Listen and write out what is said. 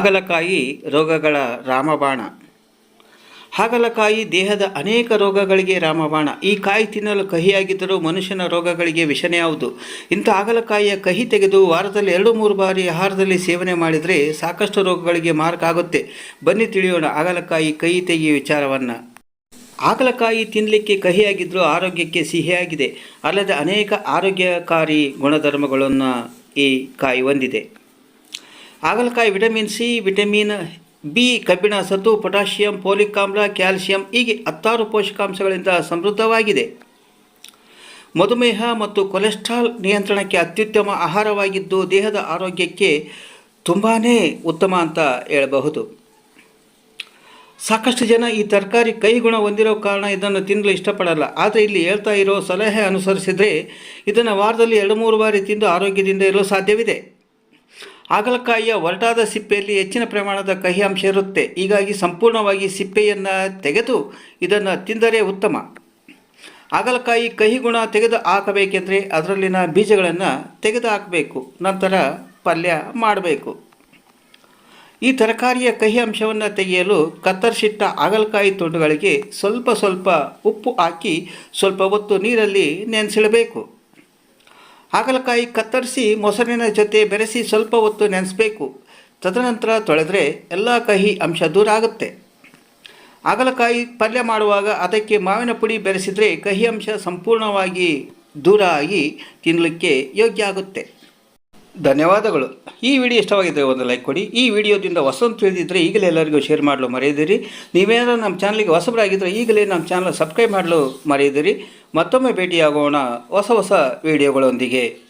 ಹಾಗಲಕಾಯಿ ರೋಗಗಳ ರಾಮಬಾಣ. ಹಾಗಲಕಾಯಿ ದೇಹದ ಅನೇಕ ರೋಗಗಳಿಗೆ ರಾಮಬಾಣ. ಈ ಕಾಯಿ ತಿನ್ನಲು ಕಹಿಯಾಗಿದ್ದರೂ ಮನುಷ್ಯನ ರೋಗಗಳಿಗೆ ವಿಷನೆ ಯಾವುದು ಇಂಥ ಹಾಗಲಕಾಯಿಯ ಕಹಿ ತೆಗೆದು ವಾರದಲ್ಲಿ ಎರಡು ಮೂರು ಬಾರಿ ಆಹಾರದಲ್ಲಿ ಸೇವನೆ ಮಾಡಿದರೆ ಸಾಕಷ್ಟು ರೋಗಗಳಿಗೆ ಮಾರ್ಕ್ ಆಗುತ್ತೆ. ಬನ್ನಿ ತಿಳಿಯೋಣ ಹಾಗಲಕಾಯಿ ಕಹಿ ತೆಗೆಯುವ ವಿಚಾರವನ್ನು. ಹಾಗಲಕಾಯಿ ತಿನ್ನಲಿಕ್ಕೆ ಕಹಿಯಾಗಿದ್ದರೂ ಆರೋಗ್ಯಕ್ಕೆ ಸಿಹಿಯಾಗಿದೆ. ಅಲ್ಲದೆ ಅನೇಕ ಆರೋಗ್ಯಕಾರಿ ಗುಣಧರ್ಮಗಳನ್ನು ಈ ಕಾಯಿ ಹೊಂದಿದೆ. ಹಾಗಲಕಾಯಿ ವಿಟಮಿನ್ ಸಿ ವಿಟಮಿನ್ ಬಿ ಕಬ್ಬಿಣ ಸತು ಪೊಟ್ಯಾಷಿಯಂ ಪೋಲಿಕ್ ಆಮ್ಲ ಕ್ಯಾಲ್ಸಿಯಂ ಹೀಗೆ ಹತ್ತಾರು ಪೋಷಕಾಂಶಗಳಿಂದ ಸಮೃದ್ಧವಾಗಿದೆ. ಮಧುಮೇಹ ಮತ್ತು ಕೊಲೆಸ್ಟ್ರಾಲ್ ನಿಯಂತ್ರಣಕ್ಕೆ ಅತ್ಯುತ್ತಮ ಆಹಾರವಾಗಿದ್ದು ದೇಹದ ಆರೋಗ್ಯಕ್ಕೆ ತುಂಬಾ ಉತ್ತಮ ಅಂತ ಹೇಳಬಹುದು. ಸಾಕಷ್ಟು ಜನ ಈ ತರಕಾರಿ ಕೈ ಗುಣ ಹೊಂದಿರೋ ಕಾರಣ ಇದನ್ನು ತಿನ್ನಲು ಇಷ್ಟಪಡಲ್ಲ. ಆದರೆ ಇಲ್ಲಿ ಹೇಳ್ತಾ ಇರೋ ಸಲಹೆ ಅನುಸರಿಸಿದರೆ ಇದನ್ನು ವಾರದಲ್ಲಿ ಎರಡು ಮೂರು ಬಾರಿ ತಿಂದು ಆರೋಗ್ಯದಿಂದ ಇರಲು ಸಾಧ್ಯವಿದೆ. ಹಾಗಲಕಾಯಿಯ ಒರಟಾದ ಸಿಪ್ಪೆಯಲ್ಲಿ ಹೆಚ್ಚಿನ ಪ್ರಮಾಣದ ಕಹಿ ಅಂಶ ಇರುತ್ತೆ. ಹೀಗಾಗಿ ಸಂಪೂರ್ಣವಾಗಿ ಸಿಪ್ಪೆಯನ್ನು ತೆಗೆದು ಇದನ್ನು ತಿಂದರೆ ಉತ್ತಮ. ಹಾಗಲಕಾಯಿ ಕಹಿ ಗುಣ ತೆಗೆದು ಹಾಕಬೇಕೆಂದರೆ ಅದರಲ್ಲಿನ ಬೀಜಗಳನ್ನು ತೆಗೆದು ಹಾಕಬೇಕು. ನಂತರ ಪಲ್ಯ ಮಾಡಬೇಕು. ಈ ತರಕಾರಿಯ ಕಹಿ ಅಂಶವನ್ನು ತೆಗೆಯಲು ಕತ್ತರಿಸಿಟ್ಟ ಹಾಗಲಕಾಯಿ ತುಂಡುಗಳಿಗೆ ಸ್ವಲ್ಪ ಸ್ವಲ್ಪ ಉಪ್ಪು ಹಾಕಿ ಸ್ವಲ್ಪ ಹೊತ್ತು ನೀರಲ್ಲಿ ನೆನೆಸಿಡಬೇಕು. ಹಾಗಲಕಾಯಿ ಕತ್ತರಿಸಿ ಮೊಸರಿನ ಜೊತೆ ಬೆರೆಸಿ ಸ್ವಲ್ಪ ಹೊತ್ತು ನೆನೆಸಬೇಕು. ತದನಂತರ ತೊಳೆದರೆ ಎಲ್ಲ ಕಹಿ ಅಂಶ ದೂರ ಆಗುತ್ತೆ. ಹಾಗಲಕಾಯಿ ಪಲ್ಯ ಮಾಡುವಾಗ ಅದಕ್ಕೆ ಮಾವಿನ ಪುಡಿ ಬೆರೆಸಿದರೆ ಕಹಿ ಅಂಶ ಸಂಪೂರ್ಣವಾಗಿ ದೂರ ಆಗಿ ತಿನ್ನಲಿಕ್ಕೆ ಯೋಗ್ಯ ಆಗುತ್ತೆ. ಧನ್ಯವಾದಗಳು. ಈ ವಿಡಿಯೋ ಇಷ್ಟವಾಗಿದ್ದರೆ ಒಂದು ಲೈಕ್ ಕೊಡಿ. ಈ ವಿಡಿಯೋದಿಂದ ಹೊಸಂತ ತಿಳಿದಿದ್ದರೆ ಈಗಲೇ ಎಲ್ಲರಿಗೂ ಶೇರ್ ಮಾಡಲು ಮರೆಯದಿರಿ. ನೀವೇನಾದರೂ ನಮ್ಮ ಚಾನಲ್ಗೆ ಹೊಸಬರಾಗಿದ್ದರೆ ಈಗಲೇ ನಮ್ಮ ಚಾನಲ್ ಸಬ್ಸ್ಕ್ರೈಬ್ ಮಾಡಲು ಮರೆಯದಿರಿ. ಮತ್ತೊಮ್ಮೆ ಭೇಟಿಯಾಗೋಣ ಹೊಸ ಹೊಸ ವಿಡಿಯೋಗಳೊಂದಿಗೆ.